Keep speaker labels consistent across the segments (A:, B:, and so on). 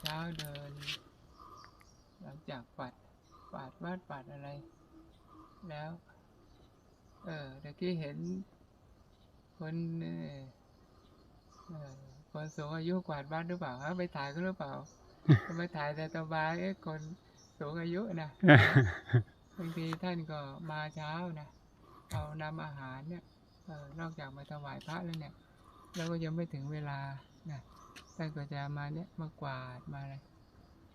A: เช้าเดิน หลังจากปัดปาดวาดปัดอะไร แล้ว เออตะกี้เห็นคนเออคนสูงอายุกวาดบ้านหรือเปล่าฮะไปถ่ายก็หรือเปล่าไปถ่ายแต่ตบายเอ๊ะคนสูงอายุนะบางทีท่านก็มาเช้านะเอานำอาหารเนี่ยเออนอกจากมาถวายพระแล้วเนี่ยเราก็ยังไม่ถึงเวลานะ ท่านก็จะมาเนี่ยมากวาดมาอะไร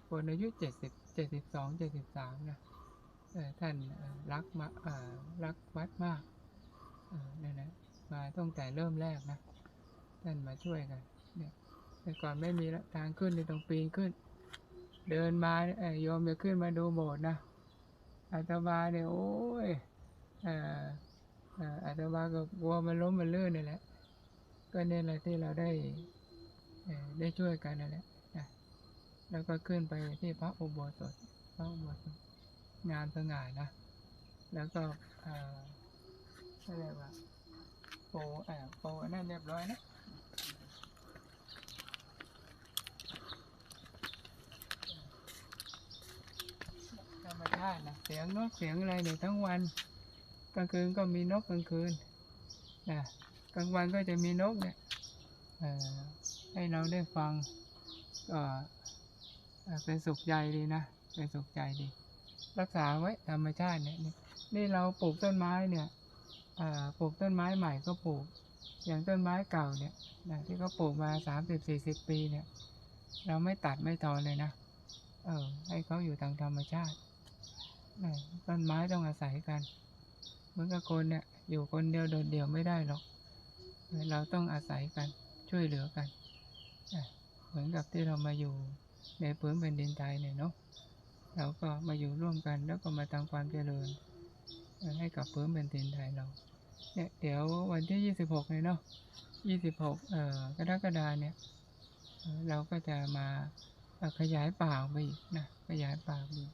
A: คนอายุเจ็ดสิบเจ็ดสิบสองเจ็ดสิบสามนะท่านรักมาเอรักวัดมากเนั่นนะมาตั้งแต่เริ่มแรกนะ ท่านมาช่วยกันเนี่ยแต่ก่อนไม่มีละทางขึ้นในตรงปีนขึ้น เดินมาเนี่ยเอ่อโยมจะขึ้นมาดูโบสถ์นะอาตมาเนี่ยโอ้ยอาตมาก็กลัวมันล้มมันลื่นนี่แหละ ก็เนี่ยแหละที่เราได้ ได้ช่วยกันนั่นแหละแล้วก็ขึ้นไปที่พระอุโบสถ พระอุโบสถงามสง่านะ แล้วก็อะไรว่าโปรเอ่อโปรนั่นเรียบร้อยนะธรรมชาตินะเสียงนกเสียงอะไรเนี่ยทั้งวัน กลางคืนก็มีนกกลางคืนนะกลางวันก็จะมีนกเนี่ย ให้เราได้ฟังก็เป็นสุขใจดีนะ เป็นสุขใจดี รักษาไว้ธรรมชาติเนี่ยนี่เราปลูกต้นไม้เนี่ยปลูกต้นไม้ใหม่ก็ปลูก อย่างต้นไม้เก่าเนี่ยที่เขาปลูกมาสามสิบสี่สิบปีเนี่ย เราไม่ตัดไม่ทอนเลยนะ เออ ให้เขาอยู่ตามธรรมชาติต้นไม้ต้องอาศัยกันเหมือนกับคนเนี่ยอยู่คนเดียวโดดเดี่ยวไม่ได้หรอก เราต้องอาศัยกัน ช่วยเหลือกันเหมือนกับที่เรามาอยู่ในพื้นแผ่นดินไทยเนี่ยเนาะเราก็มาอยู่ร่วมกันแล้วก็มาทำความเจริญ ให้กับพื้นแผ่นดินไทยเราเนี่ยเดี๋ยววันที่ยี่สิบหกเนี่ยเนาะยี่สิบหกเอ่อกรกฎาเนี่ยเราก็จะมาขยายป่าไปอีกนะขยายป่าไปอีก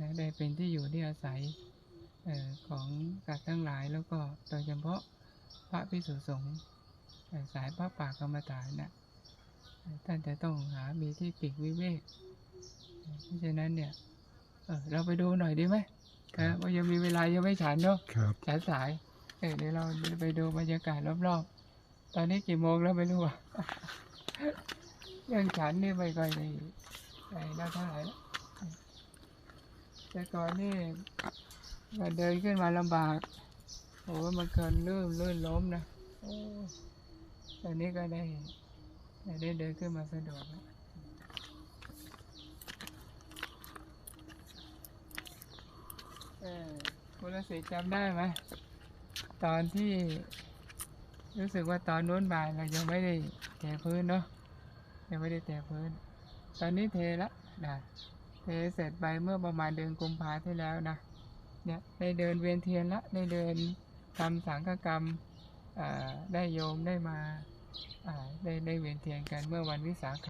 A: นะได้เป็นที่อยู่ที่อาศัยออของสัตว์ทั้งหลายแล้วก็โดยเฉพาะพระภิกษุสงฆ์ สายพระป่ากรรมฐานนะเอ่อท่านจะต้องหามีที่ปีกวิเวกเอ่อเพราะฉะนั้นเนี่ยเออเราไปดูหน่อยดีไหมครับว่ายังมีเวลายังไม่ฉันเนาะ
B: ครับ
A: ฉันสายเออเดี๋ยวเราไปดูบรรยากาศรอบๆ ตอนนี้กี่โมงแล้วไม่รู้อะเรื่องฉันนี่ไม่ค่อยได้ไอ้น่าเท่าไหร่แล้วแต่ก่อนนี่มันเดินขึ้นมาลำบากโอ้ยมันเกินลื่นลื่นล้มนะโอ้ ตอนนี้ก็ได้ได้เดินขึ้นมาสะดวกแล้วเออคุณรศิษย์จำได้ไหมตอนที่รู้สึกว่าตอนนู้นบ่ายเรายังไม่ได้แตะพื้นเนาะยังไม่ได้แตะพื้น ตอนนี้เทละนะเทเสร็จไปเมื่อประมาณเดือนกุมภาที่แล้วนะเนี่ยได้เดินเวียนเทียนละได้เดินทำสังฆกรรมได้โยมได้มา ได้ได้เวียนเทียนกันเมื่อวันวิสาข